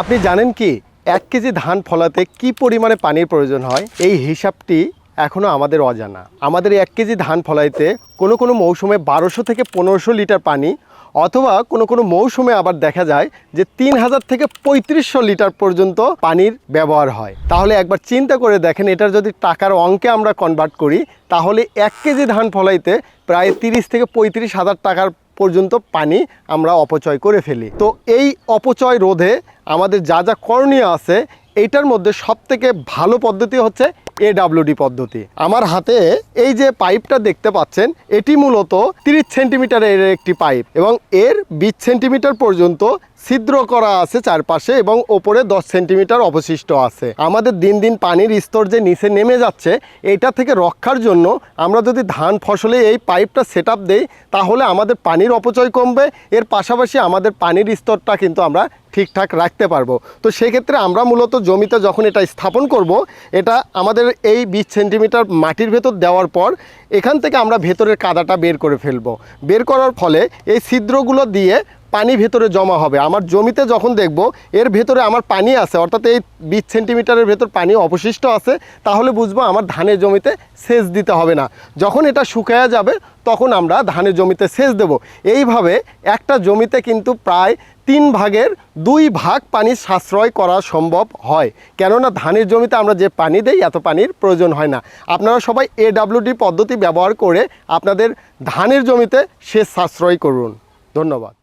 আপনি জানেন কি, এক কেজি ধান ফলাতে কি পরিমাণে পানির প্রয়োজন হয়? এই হিসাবটি এখনও আমাদের অজানা। আমাদের এক কেজি ধান ফলাইতে কোনো কোনো মৌসুমে বারোশো থেকে পনেরোশো লিটার পানি অথবা কোনো কোনো মৌসুমে আবার দেখা যায় যে তিন হাজার থেকে পঁয়ত্রিশশো লিটার পর্যন্ত পানির ব্যবহার হয়। তাহলে একবার চিন্তা করে দেখেন, এটার যদি টাকার অঙ্কে আমরা কনভার্ট করি, তাহলে এক কেজি ধান ফলাইতে প্রায় তিরিশ থেকে পঁয়ত্রিশ হাজার টাকার পর্যন্ত পানি আমরা অপচয় করে ফেলি। তো এই অপচয় রোধে আমাদের যা যা করণীয় আছে এইটার মধ্যে সবথেকে ভালো পদ্ধতি হচ্ছে এডাব্লিউডি পদ্ধতি। আমার হাতে এই যে পাইপটা দেখতে পাচ্ছেন, এটি মূলত তিরিশ সেন্টিমিটারের একটি পাইপ এবং এর বিশ সেন্টিমিটার পর্যন্ত ছিদ্র করা আছে চারপাশে এবং ওপরে দশ সেন্টিমিটার অবশিষ্ট আছে। আমাদের দিন দিন পানির স্তর যে নিচে নেমে যাচ্ছে, এটা থেকে রক্ষার জন্য আমরা যদি ধান ফসলে এই পাইপটা সেট আপ দেই, তাহলে আমাদের পানির অপচয় কমবে। এর পাশাপাশি আমাদের পানির স্তরটা কিন্তু আমরা ঠিকঠাক রাখতে পারব। তো সেক্ষেত্রে আমরা মূলত জমিতে যখন এটা স্থাপন করব, এটা আমাদের এই বিশ সেন্টিমিটার মাটির ভেতর দেওয়ার পর এখান থেকে আমরা ভেতরের কাদাটা বের করে ফেলব। বের করার ফলে এই ছিদ্রগুলো দিয়ে পানি ভেতরে জমা হবে। আমার জমিতে যখন দেখব, এর ভেতরে আমার পানি আছে, অর্থাৎ এই বিশ সেন্টিমিটারের ভেতর পানি অবশিষ্ট আছে, তাহলে বুঝব আমার ধানের জমিতে সেচ দিতে হবে না। যখন এটা শুকায়া যাবে, তখন আমরা ধানের জমিতে সেচ দেব। এইভাবে একটা জমিতে কিন্তু প্রায় তিন ভাগের দুই ভাগ পানি সাশ্রয় করা সম্ভব হয়। কেননা ধানের জমিতে আমরা যে পানি দেই, এত পানির প্রয়োজন হয় না। আপনারা সবাই এডাব্লিউডি পদ্ধতি ব্যবহার করে আপনাদের ধানের জমিতে সেচ সাশ্রয় করুন। ধন্যবাদ।